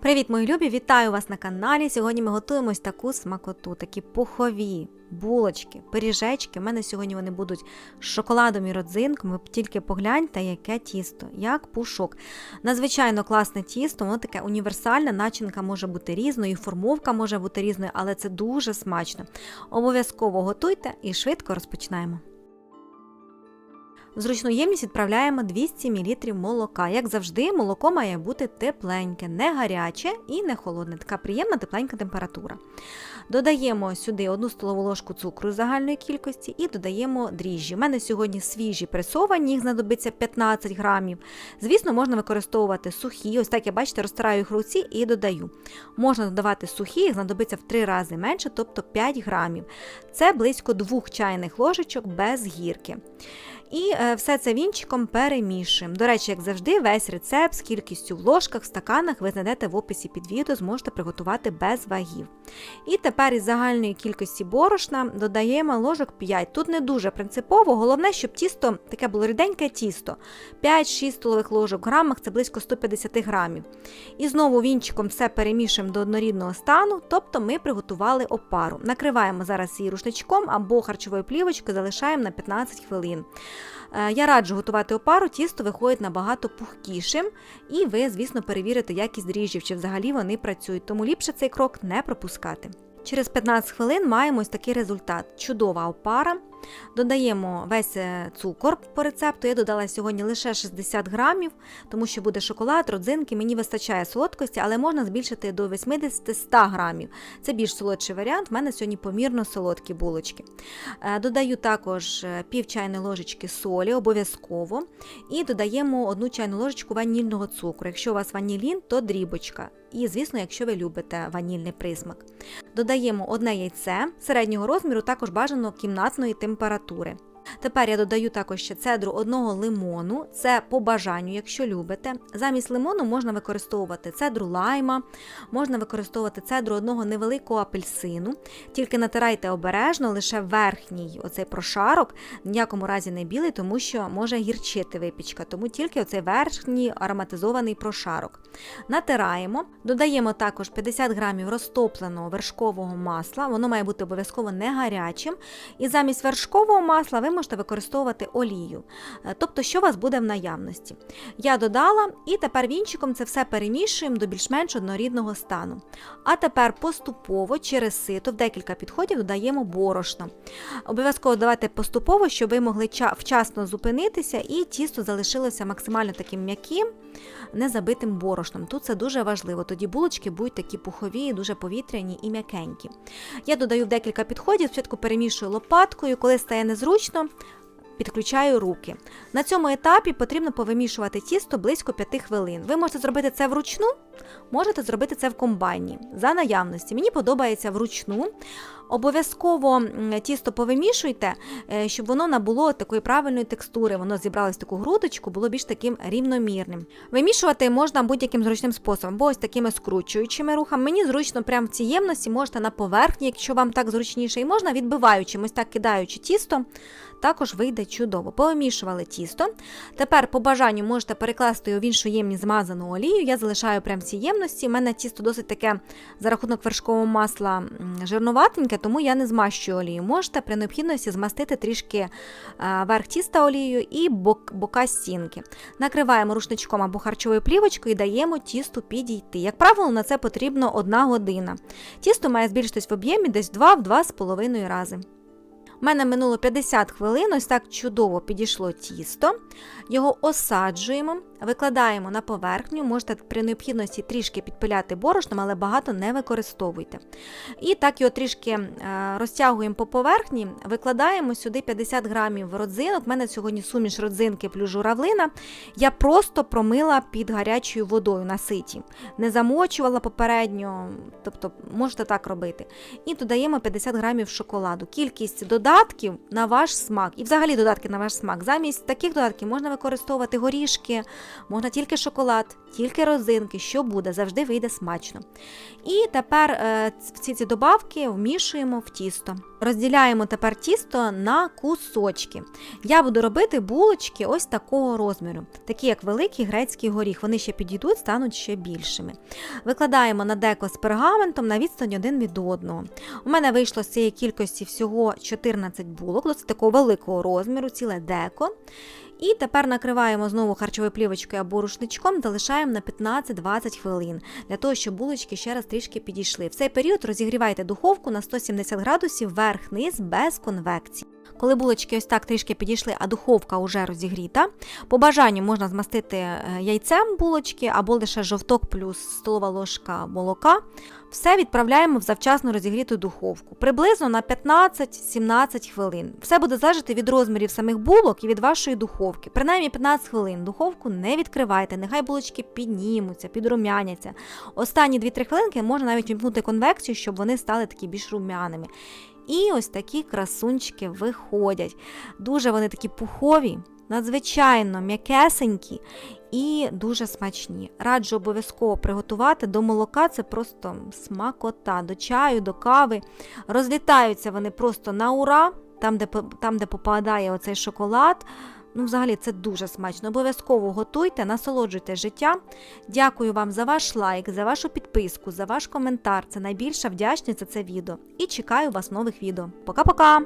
Привіт, мої любі! Вітаю вас на каналі. Сьогодні ми готуємо ось таку смакоту, такі пухові булочки, пиріжечки. У мене сьогодні вони будуть з шоколадом і родзинком. Тільки погляньте, яке тісто, як пушок. Надзвичайно класне тісто, воно таке універсальне, начинка може бути різною, формовка може бути різною, але це дуже смачно. Обов'язково готуйте і швидко розпочинаємо. В зручну ємність відправляємо 200 мл молока. Як завжди, молоко має бути тепленьке, не гаряче і не холодне. Така приємна тепленька температура. Додаємо сюди 1 столову ложку цукру загальної кількості і додаємо дріжджі. У мене сьогодні свіжі пресовані, їх знадобиться 15 грамів. Звісно, можна використовувати сухі. Ось так я бачите, розтираю їх руці і додаю. Можна додавати сухі, їх знадобиться в 3 рази менше, тобто 5 грамів. Це близько 2 чайних ложечок без гірки. І е, все це вінчиком перемішуємо. До речі, як завжди, весь рецепт з кількістю в ложках, в стаканах ви знайдете в описі під відео, зможете приготувати без вагів. І тепер із загальної кількості борошна додаємо ложок 5. Тут не дуже принципово, головне, щоб тісто таке було ріденьке тісто. 5-6 столових ложок в грамах це близько 150 грамів. І знову вінчиком все перемішуємо до однорідного стану, тобто ми приготували опару. Накриваємо зараз її рушничком або харчовою плівочкою, залишаємо на 15 хвилин. Е, Я раджу готувати опару, тісто виходить набагато пухкішим, і ви, звісно, перевірите якість дріжджів, чи взагалі вони працюють, тому ліпше цей крок не пропускати. Через 15 хвилин маємо ось такий результат: чудова опара. Додаємо весь е, цукор по рецепту. Я додала сьогодні лише 60 грамів, тому що буде шоколад, родзинки. Мені вистачає солодкості, але можна збільшити до 80-100 грамів. Це більш солодший варіант. У мене сьогодні помірно солодкі булочки. Е, Додаю також е, пів чайної ложечки солі, обов'язково. І додаємо одну чайну ложечку ванільного цукру. Якщо у вас ванілін, то дрібочка. І, звісно, якщо ви любите ванільний присмак. Додаємо одне яйце середнього розміру, також бажано кімнатної температури. temperature. Тепер я додаю також ще цедру одного лимону, це по бажанню, якщо любите. Замість лимону можна використовувати цедру лайма, можна використовувати цедру одного невеликого апельсину. Тільки натирайте обережно, лише верхній оцей прошарок, в ніякому разі не білий, тому що може гірчити випічка, тому тільки оцей верхній ароматизований прошарок. Натираємо, додаємо також 50 грамів розтопленого вершкового масла, воно має бути обов'язково не гарячим. І замість вершкового масла ви можете використовувати олію, Е, тобто, що у вас буде в наявності. Я додала і тепер вінчиком це все перемішуємо до більш-менш однорідного стану. А тепер поступово через сито в декілька підходів додаємо борошно. Обов'язково давайте поступово, щоб ви могли вчасно зупинитися і тісто залишилося максимально таким м'яким, не забитим борошном. Тут це дуже важливо. Тоді булочки будуть такі пухові, дуже повітряні і м'якенькі. Я додаю в декілька підходів, спочатку перемішую лопаткою, коли стає незручно. Підключаю руки. На цьому етапі потрібно повимішувати тісто близько 5 хвилин. Ви можете зробити це вручну, можете зробити це в комбайні за наявності. Мені подобається вручну. Обов'язково тісто повимішуйте, е, щоб воно набуло такої правильної текстури, воно зібралось в таку грудочку, було більш таким рівномірним. Вимішувати можна будь-яким зручним способом, бо ось такими скручуючими рухами. Мені зручно прямо в цій ємності, можете на поверхні, якщо вам так зручніше, і можна відбиваючим, ось так кидаючи тісто, також вийде чудово. Повимішували тісто. Тепер, по бажанню, можете перекласти його в іншу ємність змазану олію. Я залишаю прямо в цій ємності. У мене тісто досить таке за рахунок вершкового масла м, жирнуватеньке, тому я не змащую олію. Можете при необхідності змастити трішки е, верх тіста олією і бок, бока стінки. Накриваємо рушничком або харчовою плівочкою і даємо тісту підійти. Як правило, на це потрібно одна година. Тісто має збільшитись в об'ємі десь 2-2,5 рази. У мене минуло 50 хвилин, ось так чудово підійшло тісто. Його осаджуємо, викладаємо на поверхню, можете при необхідності трішки підпиляти борошном, але багато не використовуйте. І так його трішки е, розтягуємо по поверхні, викладаємо сюди 50 грамів родзинок. У мене сьогодні суміш родзинки плюс журавлина. Я просто промила під гарячою водою на ситі. Не замочувала попередньо, тобто можете так робити. І додаємо 50 грамів шоколаду. Кількість додати додатків на ваш смак. І взагалі додатки на ваш смак. Замість таких додатків можна використовувати горішки, можна тільки шоколад, тільки розинки, що буде, завжди вийде смачно. І тепер е, всі ці добавки вмішуємо в тісто. Розділяємо тепер тісто на кусочки. Я буду робити булочки ось такого розміру, такі як великий грецький горіх. Вони ще підійдуть, стануть ще більшими. Викладаємо на деко з пергаментом на відстань один від одного. У мене вийшло з цієї кількості всього 14 булок, досить такого великого розміру, ціле деко. І тепер накриваємо знову харчовою плівочкою або рушничком та лишаємо на 15-20 хвилин для того, щоб булочки ще раз трішки підійшли. В цей період розігрівайте духовку на 170 градусів вверх-низ без конвекції. Коли булочки ось так трішки підійшли, а духовка вже розігріта, по бажанню можна змастити е, яйцем булочки або лише жовток плюс столова ложка молока. Все відправляємо в завчасно розігріту духовку, приблизно на 15-17 хвилин. Все буде залежати від розмірів самих булок і від вашої духовки. Принаймні 15 хвилин. Духовку не відкривайте, нехай булочки піднімуться, підрумяняться. Останні 2-3 хвилинки можна навіть вімкнути конвекцію, щоб вони стали такі більш румяними. І ось такі красунчики виходять. Дуже вони такі пухові, надзвичайно м'якесенькі і дуже смачні. Раджу обов'язково приготувати до молока, це просто смакота, до чаю, до кави. Розлітаються вони просто на ура, там, де, там, де попадає оцей шоколад. Ну, взагалі, це дуже смачно. Обов'язково готуйте, насолоджуйте життям. Дякую вам за ваш лайк, за вашу підписку, за ваш коментар. Це найбільша вдячність за це відео. І чекаю вас нових відео. Пока-пока!